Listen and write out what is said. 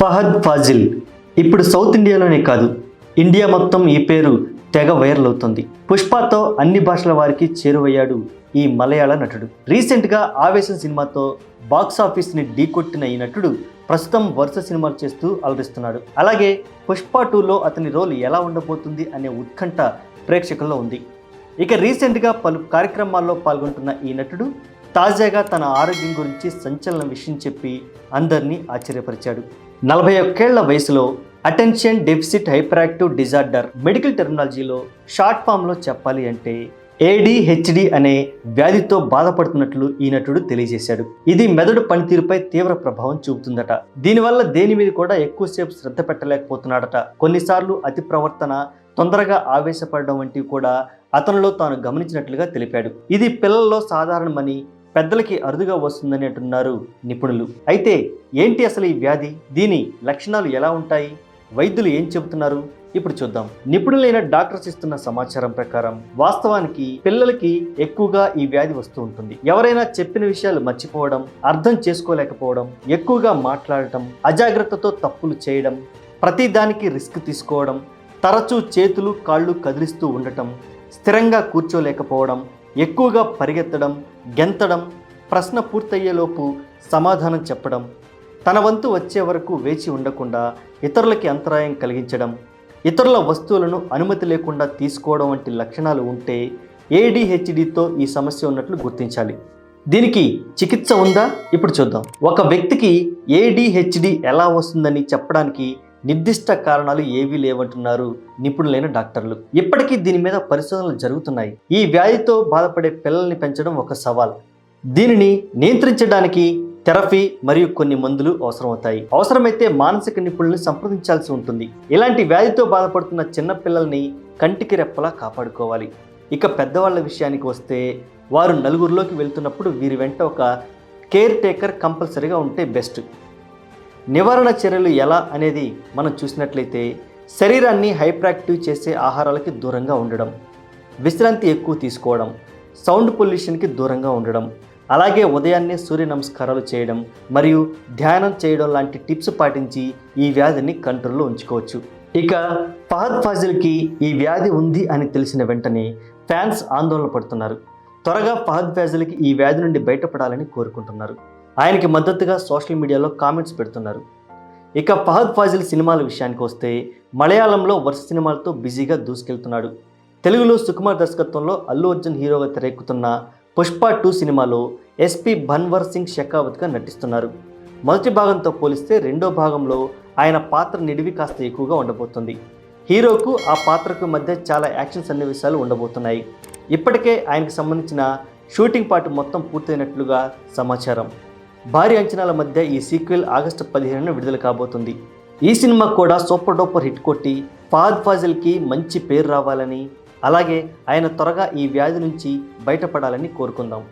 ఫహద్ ఫాజిల్. ఇప్పుడు సౌత్ ఇండియాలోనే కాదు ఇండియా మొత్తం ఈ పేరు తెగ వైరల్ అవుతుంది. పుష్పతో అన్ని భాషల వారికి చేరువయ్యాడు ఈ మలయాళ నటుడు. రీసెంట్గా ఆవేశం సినిమాతో బాక్స్ ఆఫీస్ని ఢీకొట్టిన ఈ నటుడు ప్రస్తుతం వరుస సినిమాలు చేస్తూ అలరిస్తున్నాడు. అలాగే పుష్ప టూలో అతని రోల్ ఎలా ఉండబోతుంది అనే ఉత్కంఠ ప్రేక్షకుల్లో ఉంది. ఇక రీసెంట్గా పలు కార్యక్రమాల్లో పాల్గొంటున్న ఈ నటుడు తాజాగా తన ఆరోగ్యం గురించి సంచలన విషయం చెప్పి అందరినీ ఆశ్చర్యపరిచాడు. నలభై ఒక్కేళ్ళ వయసులో attention deficit hyperactive disorder medical టెర్మినాలజీలో short ఫామ్లో చెప్పాలి అంటే ఏడిహెచ్డి అనే వ్యాధితో బాధపడుతున్నట్లు ఈ నటుడు తెలియజేశాడు. ఇది మెదడు పనితీరుపై తీవ్ర ప్రభావం చూపుతుందట. దీనివల్ల దేని మీద కూడా ఎక్కువసేపు శ్రద్ధ పెట్టలేకపోతున్నాడట. కొన్నిసార్లు అతి ప్రవర్తన తొందరగా ఆవేశపడడం వంటివి కూడా అతనిలో తాను గమనించినట్లుగా తెలిపాడు. ఇది పిల్లల్లో సాధారణమని పెద్దలకి అరుదుగా వస్తుందని అంటున్నారు నిపుణులు. అయితే ఏంటి అసలు ఈ వ్యాధి? దీని లక్షణాలు ఎలా ఉంటాయి? వైద్యులు ఏం చెబుతున్నారు? ఇప్పుడు చూద్దాం. నిపుణులైన డాక్టర్స్ ఇస్తున్న సమాచారం ప్రకారం వాస్తవానికి పిల్లలకి ఎక్కువగా ఈ వ్యాధి వస్తూ ఉంటుంది. ఎవరైనా చెప్పిన విషయాలు మర్చిపోవడం అర్థం చేసుకోలేకపోవడం ఎక్కువగా మాట్లాడటం అజాగ్రత్తతో తప్పులు చేయడం ప్రతిదానికి రిస్క్ తీసుకోవడం తరచూ చేతులు కాళ్ళు కదిలిస్తూ ఉండటం స్థిరంగా కూర్చోలేకపోవడం ఎక్కువగా పరిగెత్తడం గెంతడం ప్రశ్న పూర్తయ్యేలోపు సమాధానం చెప్పడం తన వంతు వచ్చే వరకు వేచి ఉండకుండా ఇతరులకి అంతరాయం కలిగించడం ఇతరుల వస్తువులను అనుమతి లేకుండా తీసుకోవడం వంటి లక్షణాలు ఉంటే ఏడిహెచ్డితో ఈ సమస్య ఉన్నట్లు గుర్తించాలి. దీనికి చికిత్స ఉందా? ఇప్పుడు చూద్దాం. ఒక వ్యక్తికి ఏడిహెచ్డి ఎలా వస్తుందని చెప్పడానికి నిర్దిష్ట కారణాలు ఏవీ లేవంటున్నారు నిపుణులైన డాక్టర్లు. ఇప్పటికీ దీని మీద పరిశోధనలు జరుగుతున్నాయి. ఈ వ్యాధితో బాధపడే పిల్లల్ని పెంచడం ఒక సవాల్. దీనిని నియంత్రించడానికి థెరపీ మరియు కొన్ని మందులు అవసరమవుతాయి. అవసరమైతే మానసిక నిపుణుల్ని సంప్రదించాల్సి ఉంటుంది. ఇలాంటి వ్యాధితో బాధపడుతున్న చిన్న పిల్లల్ని కంటికి రెప్పలా కాపాడుకోవాలి. ఇక పెద్దవాళ్ళ విషయానికి వస్తే వారు నలుగురిలోకి వెళ్తున్నప్పుడు వీరి వెంట ఒక కేర్ టేకర్ కంపల్సరీగా ఉంటే బెస్ట్. నివారణ చర్యలు ఎలా అనేది మనం చూసినట్లయితే శరీరాన్ని హైప్రాక్టివ్ చేసే ఆహారాలకి దూరంగా ఉండడం విశ్రాంతి ఎక్కువ తీసుకోవడం సౌండ్ పొల్యూషన్కి దూరంగా ఉండడం అలాగే ఉదయాన్నే సూర్య నమస్కారాలు చేయడం మరియు ధ్యానం చేయడం లాంటి టిప్స్ పాటించి ఈ వ్యాధిని కంట్రోల్లో ఉంచుకోవచ్చు. ఇక ఫహద్ ఫాజిల్కి ఈ వ్యాధి ఉంది అని తెలిసిన వెంటనే ఫ్యాన్స్ ఆందోళన పడుతున్నారు. త్వరగా ఫహద్ ఫాజిల్కి ఈ వ్యాధి నుండి బయటపడాలని కోరుకుంటున్నారు. ఆయనకి మద్దతుగా సోషల్ మీడియాలో కామెంట్స్ పెడుతున్నారు. ఇక ఫహద్ ఫాజిల్ సినిమాల విషయానికి వస్తే మలయాళంలో వరుస సినిమాలతో బిజీగా దూసుకెళ్తున్నాడు. తెలుగులో సుకుమార్ దర్శకత్వంలో అల్లు అర్జున్ హీరోగా తెరకెక్కుతున్న పుష్ప టూ సినిమాలో ఎస్పి భన్వర్ సింగ్ షెకావత్గా నటిస్తున్నారు. మొదటి భాగంతో పోలిస్తే రెండో భాగంలో ఆయన పాత్ర నిడివి కాస్త ఎక్కువగా ఉండబోతుంది. హీరోకు ఆ పాత్రకు మధ్య చాలా యాక్షన్ సన్నివేశాలు ఉండబోతున్నాయి. ఇప్పటికే ఆయనకు సంబంధించిన షూటింగ్ పార్ట్ మొత్తం పూర్తయినట్లుగా సమాచారం. భారీ అంచనాల మధ్య ఈ సీక్వెల్ ఆగస్టు పదిహేనున విడుదల కాబోతుంది. ఈ సినిమా కూడా సూపర్ డూపర్ హిట్ కొట్టి ఫాద్ ఫాజిల్కి మంచి పేరు రావాలని అలాగే ఆయన త్వరగా ఈ వ్యాధి నుంచి బయటపడాలని కోరుకుందాం.